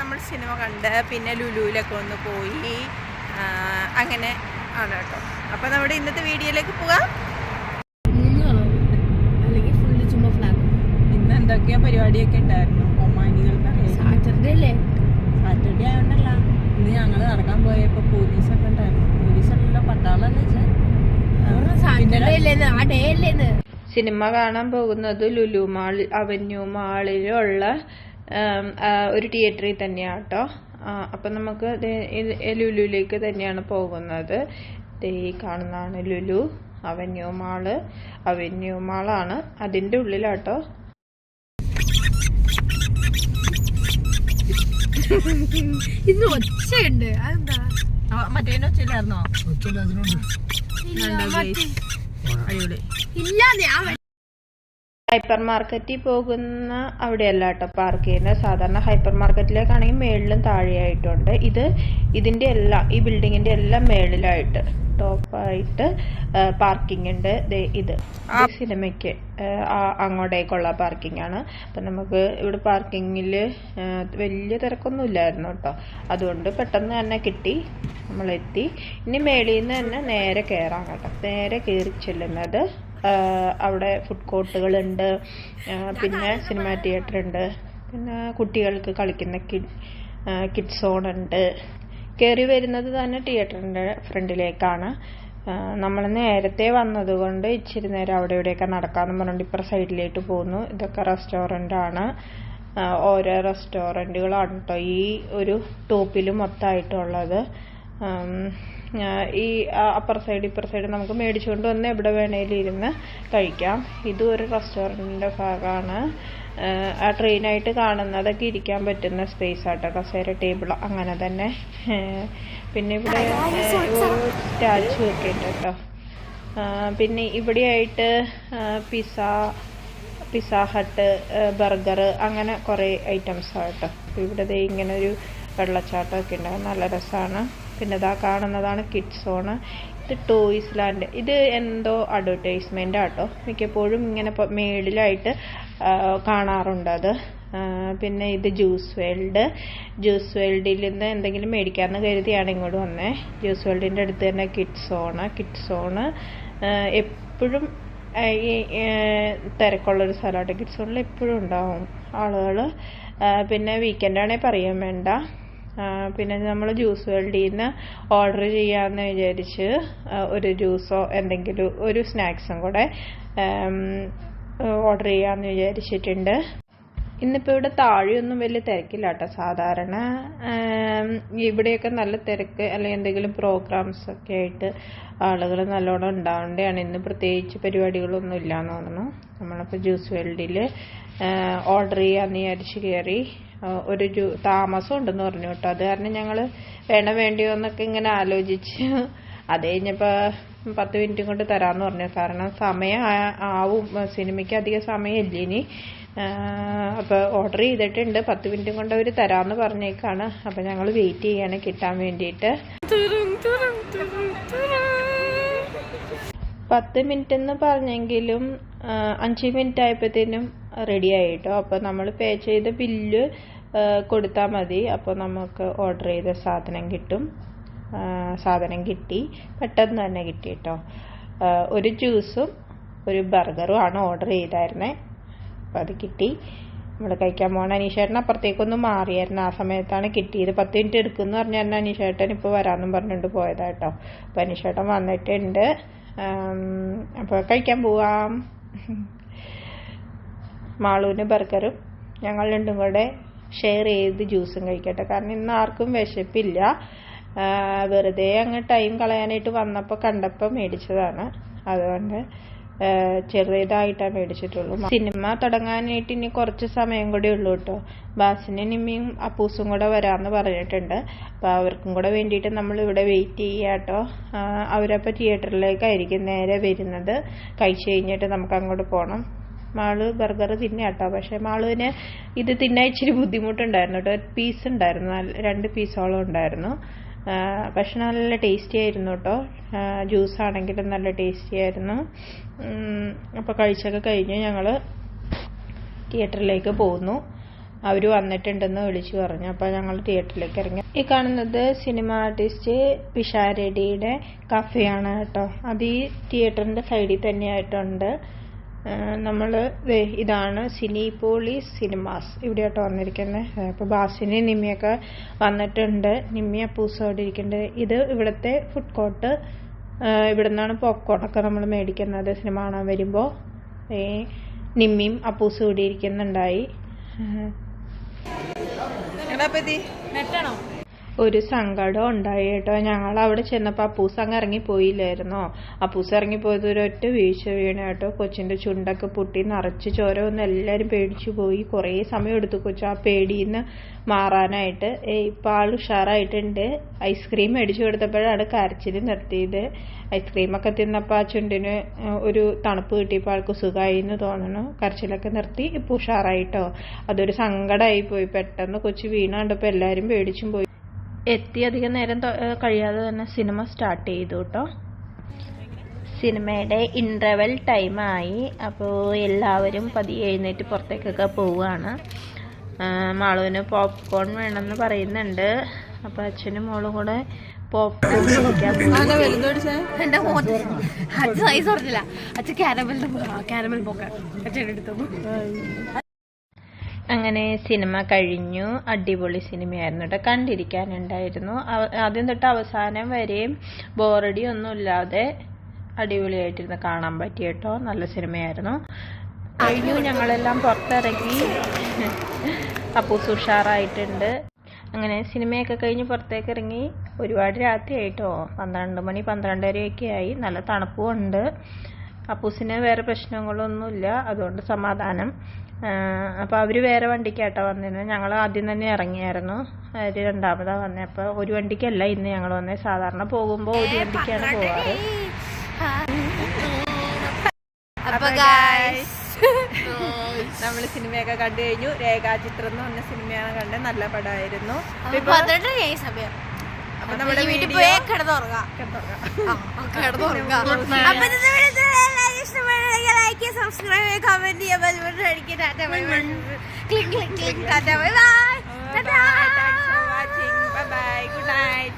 നമ്മൾ സിനിമ കണ്ട് പിന്നെ ലുലുവിലൊക്കെ ഒന്ന് പോയി അങ്ങനെ ആണ് കേട്ടോ. അപ്പോൾ നമ്മുടെ ഇന്നത്തെ വീഡിയോയിലേക്ക് പോകാം. ഇന്ന് എന്തൊക്കെയോ പരിപാടിയൊക്കെ ഉണ്ടായിരുന്നു? ഒമാനികൾക്ക് സാറ്റർഡേ അല്ലേ? സാറ്റർഡേ ആയതുകൊണ്ടല്ല ഇന്ന് ഞങ്ങൾ നടക്കാൻ പോയപ്പോൾ പോലീസൊക്കെ ഉണ്ടായിരുന്നു. പോലീസല്ല പട്ടാളല്ല സാറ്റർഡേ അല്ലേന്ന്? ആ ഡേ അല്ലേന്ന്? സിനിമ കാണാൻ പോകുന്നത് ലുലു മാൾ അവന്യൂ മാളിലുള്ള ഒരു തിയേറ്ററിൽ തന്നെയാണ് കേട്ടോ അപ്പം നമുക്ക് ലുലുവിലേക്ക് തന്നെയാണ് പോകുന്നത്. ദേ ഈ കാണുന്നതാണ് ലുലു അവന്യൂ മാൾ. അവന്യൂ മാളാണ് അതിന്റെ ഉള്ളിലാട്ടോ ഇന്ന് ഒച്ചയുണ്ട്. അതെന്താ? മറ്റേ അടിപൊളി. ഇല്ല ഞാൻ ഹൈപ്പർ മാർക്കറ്റിൽ പോകുന്ന അവിടെയല്ല കേട്ടോ പാർക്ക് ചെയ്യുന്നത്. സാധാരണ ഹൈപ്പർ മാർക്കറ്റിലേക്കാണെങ്കിൽ മേളിലും താഴെയായിട്ടുണ്ട്. ഇത് ഇതിന്റെ എല്ലാം ഈ ബിൽഡിങ്ങിന്റെ എല്ലാം മേളിലായിട്ട് ടോപ്പായിട്ട് പാർക്കിംഗ് ഉണ്ട്. ഇത്. സിനിമയ്ക്ക് അങ്ങോട്ടേക്കുള്ള പാർക്കിംഗ് ആണ്. അപ്പം നമുക്ക് ഇവിടെ പാർക്കിങ്ങിൽ വലിയ തിരക്കൊന്നും ഇല്ലായിരുന്നു കേട്ടോ അതുകൊണ്ട് പെട്ടെന്ന് തന്നെ കിട്ടി. നമ്മളെത്തി. ഇനി മേളിൽ നിന്ന് തന്നെ നേരെ കയറാം കേട്ടോ. നേരെ കയറി ചെല്ലുന്നത് അവിടെ ഫുഡ് കോർട്ടുകളുണ്ട് പിന്നെ സിനിമ തിയേറ്റർ ഉണ്ട്. പിന്നെ കുട്ടികൾക്ക് കളിക്കുന്ന കിഡ് കിഡ് സോൺ ഉണ്ട്. കയറി വരുന്നത് തന്നെ തിയേറ്ററിന്റെ ഫ്രണ്ടിലേക്കാണ്. നമ്മൾ നേരത്തെ വന്നതുകൊണ്ട് ഇച്ചിരി നേരം അവിടെ ഇവിടെയൊക്കെ നടക്കാമെന്ന് പറഞ്ഞുകൊണ്ട് ഇപ്പുറം സൈഡിലേക്ക് പോകുന്നു. ഇതൊക്കെ റെസ്റ്റോറന്റ് ആണ്. ഓരോ റെസ്റ്റോറന്റുകളാണ് കേട്ടോ ഈ ഒരു ടോപ്പിൽ മൊത്തമായിട്ടുള്ളത് ഈ അപ്പർ സൈഡ് ഇപ്പർ സൈഡ് നമുക്ക് മേടിച്ചുകൊണ്ട് വന്ന് എവിടെ വേണേലും ഇരുന്ന് കഴിക്കാം. ഇതും ഒരു റെസ്റ്റോറന്റിന്റെ ഭാഗമാണ് ആ ട്രെയിനായിട്ട് കാണുന്നതൊക്കെ ഇരിക്കാൻ പറ്റുന്ന സ്പേസ് ആട്ടോ. കസേര ടേബിൾ അങ്ങനെ തന്നെ. പിന്നെ ഇവിടെ സ്റ്റാച്ചു ഒക്കെ ഉണ്ട് കേട്ടോ. പിന്നെ ഇവിടെയായിട്ട് പിസ പിസ ഹട്ട് ബർഗർ അങ്ങനെ കുറേ ഐറ്റംസ് ആട്ടോ ഇവിടെ ഇങ്ങനെ ഒരു വെള്ളച്ചാട്ടമൊക്കെ ഉണ്ട്. നല്ല രസമാണ് പിന്നെ ഇതാ കാണുന്നതാണ് കിഡ്സ് സോണ് ഇത് ടോയ്സ് ലാൻഡ് ഇത് എന്തോ അഡ്വർടൈസ്മെന്റ് ആട്ടോ. മിക്കപ്പോഴും ഇങ്ങനെ മേളിലായിട്ട് കാണാറുണ്ട് അത്. പിന്നെ ഇത് ജ്യൂസ് വേൾഡ് ജ്യൂസ് വേൾഡിൽ നിന്ന് എന്തെങ്കിലും മേടിക്കാമെന്ന് കരുതിയാണ് ഇങ്ങോട്ട് വന്നേ. ജ്യൂസ് വേൾഡിന്റെ അടുത്ത് തന്നെ കിഡ്സ് സോണ് കിഡ്സ് സോണ് എപ്പോഴും ഈ തിരക്കുള്ളൊരു സ്ഥലമായിട്ട് കിഡ്സ് സോണിൽ എപ്പോഴും ഉണ്ടാവും ആളുകൾ പിന്നെ വീക്കെൻഡാണെങ്കിൽ പറയാൻ വേണ്ട. പിന്നെ നമ്മൾ ജ്യൂസ് വേൾഡിൽ നിന്ന് ഓർഡർ ചെയ്യാമെന്ന് വിചാരിച്ച് ഒരു ജ്യൂസോ എന്തെങ്കിലും ഒരു സ്നാക്സും കൂടെ ഓർഡർ ചെയ്യാമെന്ന് വിചാരിച്ചിട്ടുണ്ട്. ഇന്നിപ്പോൾ ഇവിടെ താഴെയൊന്നും വലിയ തിരക്കില്ല കേട്ടോ സാധാരണ ഇവിടെയൊക്കെ നല്ല തിരക്ക് അല്ലെങ്കിൽ എന്തെങ്കിലും പ്രോഗ്രാംസ് ഒക്കെ ആയിട്ട് ആളുകൾ നല്ലോണം ഉണ്ടാവേണ്ടതാണ്. ഇന്ന് പ്രത്യേകിച്ച് പരിപാടികളൊന്നും ഇല്ലാന്ന് തോന്നുന്നു. നമ്മളപ്പോൾ ജ്യൂസ് വേൾഡിൽ ഓർഡർ ചെയ്യാമെന്ന് വിചാരിച്ച് കയറി ഒരു താമസം ഉണ്ടെന്ന് പറഞ്ഞു കേട്ടോ. അത് കാരണം ഞങ്ങൾ വേണോ വേണ്ടിയോ എന്നൊക്കെ ഇങ്ങനെ ആലോചിച്ച്. അത് കഴിഞ്ഞപ്പോൾ പത്ത് മിനിറ്റും കൊണ്ട് തരാമെന്ന് പറഞ്ഞു. കാരണം സമയം ആവും. സിനിമയ്ക്ക് അധികം സമയമില്ല ഇനി. അപ്പോൾ ഓർഡർ ചെയ്തിട്ടുണ്ട്. പത്ത് മിനിറ്റും കൊണ്ട് അവർ തരാമെന്ന് പറഞ്ഞേക്കാണ്. അപ്പോൾ ഞങ്ങൾ വെയിറ്റ് ചെയ്യാണ് കിട്ടാൻ വേണ്ടിയിട്ട്. പത്ത് മിനിറ്റ് എന്ന് പറഞ്ഞെങ്കിലും അഞ്ച് മിനിറ്റ് ആയപ്പോഴത്തേനും റെഡി ആയിട്ടോ? അപ്പോൾ നമ്മൾ പേ ചെയ്ത ബില്ല് കൊടുത്താൽ മതി. അപ്പോൾ നമുക്ക് ഓർഡർ ചെയ്ത സാധനം കിട്ടും. സാധനം കിട്ടി. പെട്ടെന്ന് തന്നെ കിട്ടി കേട്ടോ. ഒരു ജ്യൂസും ഒരു ബർഗറും ആണ് ഓർഡർ ചെയ്തായിരുന്നേ. അപ്പോൾ അത് കിട്ടി. നമ്മൾ കഴിക്കാൻ പോകണം അനീഷേട്ടൻ അപ്പുറത്തേക്കൊന്ന് മാറിയായിരുന്നു. ആ സമയത്താണ് കിട്ടിയത്. പത്ത് മിനിറ്റ് എടുക്കുമെന്ന് പറഞ്ഞാൽ അനീഷേട്ടൻ ഇപ്പോൾ വരാമെന്നും പറഞ്ഞുകൊണ്ട് പോയതാട്ടോ അപ്പോൾ അനീഷേട്ടൻ വന്നിട്ടുണ്ട്. അപ്പോൾ കഴിക്കാൻ പോവാം. മാളൂന് ബർഗറും ഞങ്ങൾ രണ്ടും കൂടെ ഷെയർ ചെയ്ത് ജ്യൂസും കഴിക്കട്ടെ. കാരണം ഇന്ന് ആർക്കും വിശപ്പില്ല. വെറുതെ അങ്ങ് ടൈം കളയാനായിട്ട് വന്നപ്പോൾ കണ്ടപ്പോൾ മേടിച്ചതാണ്. അതുകൊണ്ട് ചെറുതായിട്ടാണ് മേടിച്ചിട്ടുള്ളൂ. സിനിമ തുടങ്ങാനായിട്ട് ഇനി കുറച്ച് സമയം കൂടി ഉള്ളൂ കേട്ടോ. ബാസിനും നിമ്മിയും അപ്പൂസും കൂടെ വരാമെന്ന് പറഞ്ഞിട്ടുണ്ട്. അപ്പോൾ അവർക്കും കൂടെ വേണ്ടിയിട്ട് നമ്മൾ ഇവിടെ വെയിറ്റ് ചെയ്യുക കേട്ടോ. അവരപ്പോൾ തിയേറ്ററിലേക്കായിരിക്കും നേരെ വരുന്നത്. കഴിച്ചു കഴിഞ്ഞിട്ട് നമുക്ക് അങ്ങോട്ട് പോകണം മാൾ ബർഗർ തിന്നെ കേട്ടോ. പക്ഷെ മാളുവിന് ഇത് തിന്നാൻ ഇച്ചിരി ബുദ്ധിമുട്ടുണ്ടായിരുന്നു കേട്ടോ. പീസ് ഉണ്ടായിരുന്നു. രണ്ട് പീസോളം ഉണ്ടായിരുന്നു. പക്ഷെ നല്ല ടേസ്റ്റി ആയിരുന്നു കേട്ടോ ജ്യൂസ് ആണെങ്കിലും നല്ല ടേസ്റ്റി ആയിരുന്നു. അപ്പോൾ കഴിച്ചൊക്കെ കഴിഞ്ഞ് ഞങ്ങൾ തിയേറ്ററിലേക്ക് പോകുന്നു അവർ വന്നിട്ടുണ്ടെന്ന് വിളിച്ചു പറഞ്ഞു. അപ്പോൾ ഞങ്ങൾ തിയേറ്ററിലേക്ക് ഇറങ്ങി. ഈ കാണുന്നത് സിനിമ ആർട്ടിസ്റ്റ് പിഷാരടിയുടെ കഫയാണ് കേട്ടോ അത് ഈ തിയേറ്ററിന്റെ സൈഡിൽ തന്നെയായിട്ടുണ്ട്. നമ്മൾ ഇതാണ് സിനിപോളിസ് സിനിമാസ്. ഇവിടെ ആട്ടോ വന്നിരിക്കുന്നത് അപ്പോൾ ബാസിനി നിമ്മിയൊക്കെ വന്നിട്ടുണ്ട്. നിമ്മിയ അപ്പൂസ് അവിടെ ഇരിക്കുന്നുണ്ട് ഇത് ഇവിടുത്തെ ഫുഡ് കോർട്ട് ഇവിടെ നിന്നാണ് പോപ്കോണൊക്കെ നമ്മൾ മേടിക്കുന്നത് സിനിമ കാണാൻ വരുമ്പോൾ ഈ നിമ്മിയും അപ്പൂസും ഇവിടെ ഇരിക്കുന്നുണ്ടായി നെറ്റാണോ? ഒരു സങ്കടം ഉണ്ടായി കേട്ടോ. ഞങ്ങൾ അവിടെ ചെന്നപ്പോൾ അപ്പൂസ് അങ്ങ് ഇറങ്ങിപ്പോയില്ലായിരുന്നോ? അപ്പൂസ് ഇറങ്ങിപ്പോയത് ഒരൊറ്റ വീഴ്ച വീണ കേട്ടോ. കൊച്ചിന്റെ ചുണ്ടൊക്കെ പൊട്ടി നിറച്ച് ചോര വന്ന് എല്ലാവരും പേടിച്ചു പോയി. കുറേ സമയം എടുത്തു കൊച്ചു. ആ പേടിയിൽ നിന്ന് മാറാനായിട്ട് ഇപ്പൊ ആൾ ഉഷാറായിട്ടുണ്ട്. ഐസ്ക്രീം മേടിച്ചു കൊടുത്തപ്പോഴാണ് കരച്ചിൽ നിർത്തിയത്. ഐസ്ക്രീമൊക്കെ തിന്നപ്പോൾ ആ ചുണ്ടിന് ഒരു തണുപ്പ് കിട്ടിയപ്പോൾ ആൾക്ക് സുഖമായി എന്ന് തോന്നുന്നു കരച്ചിലൊക്കെ നിർത്തി ഇപ്പോൾ ഉഷാറായിട്ടോ. അതൊരു സങ്കടമായി പോയി. പെട്ടെന്ന് കൊച്ചു വീണ കണ്ടപ്പോൾ എല്ലാവരും പേടിച്ചും പോയി. എത്തി അധികം നേരം കഴിയാതെ തന്നെ സിനിമ സ്റ്റാർട്ട് ചെയ്തു കേട്ടോ സിനിമയുടെ ഇന്റർവെൽ ടൈമായി അപ്പോൾ എല്ലാവരും പതിയെ എഴുന്നേറ്റ് പുറത്തേക്കൊക്കെ പോവുകയാണ് മാളുവിന് പോപ്കോൺ വേണമെന്ന് പറയുന്നുണ്ട്. അപ്പോൾ അച്ഛനും മോളും കൂടെ പോപ്കോൺ കഴിക്കാൻ എന്റെ മോത്ത് അച്ഛൻ സൈസ് പറഞ്ഞില്ല അച്ഛൻ ക്യാരമലിന്റെ ക്യാരമൽ പോക്ക അച്ഛൻ എടുത്തു. അങ്ങനെ സിനിമ കഴിഞ്ഞു. അടിപൊളി സിനിമയായിരുന്നു കേട്ടോ കണ്ടിരിക്കാനുണ്ടായിരുന്നു. ആദ്യം തൊട്ട് അവസാനം വരെയും ബോറടി ഒന്നും ഇല്ലാതെ അടിപൊളിയായിട്ടിരുന്ന് കാണാൻ പറ്റി കേട്ടോ നല്ല സിനിമയായിരുന്നു. കഴിഞ്ഞു. ഞങ്ങളെല്ലാം പുറത്തിറങ്ങി. അപ്പൂസ് ഉഷാറായിട്ടുണ്ട്. അങ്ങനെ സിനിമയൊക്കെ കഴിഞ്ഞ് പുറത്തേക്ക് ഇറങ്ങി ഒരുപാട് രാത്രിയായിട്ടോ പന്ത്രണ്ട് മണി പന്ത്രണ്ടരയൊക്കെ ആയി. നല്ല തണുപ്പും ഉണ്ട്. അപ്പൂസിന് വേറെ പ്രശ്നങ്ങളൊന്നുമില്ല. അതുകൊണ്ട് സമാധാനം. അപ്പോൾ അവർ വേറെ വണ്ടിക്കാട്ടോ വന്നിരുന്നത് ഞങ്ങൾ ആദ്യം തന്നെ ഇറങ്ങിയായിരുന്നു. അവർ രണ്ടാമതാ വന്നേ. അപ്പോൾ ഒരു വണ്ടിക്കല്ല ഇന്ന് ഞങ്ങൾ വന്നേ. സാധാരണ പോകുമ്പോൾ ഒരു വണ്ടിക്കാണ് പോവാറ്. നമ്മൾ സിനിമയൊക്കെ കണ്ടു കഴിഞ്ഞു. രേഖാചിത്രം എന്ന് പറഞ്ഞ സിനിമയാണ് കണ്ടത്. നല്ല പടമായിരുന്നു. അപ്പൊ നമ്മുടെ വീട്ടിൽ പോയി കിടന്നുറങ്ങാം. കിടന്നുറങ്ങാം. അപ്പൊ ഇന്നത്തെ വീഡിയോ എല്ലാവർക്കും ഇഷ്ടപ്പെടുകയാണെങ്കിൽ ലൈക്ക് ചെയ്യുക സബ്സ്ക്രൈബ് ചെയ്യുക കമന്റ് ചെയ്യുക. ബെൽ ബട്ടൺ അടിക്കുക tata bye bye. Click click click. Tata bye bye. Bye bye. Good night.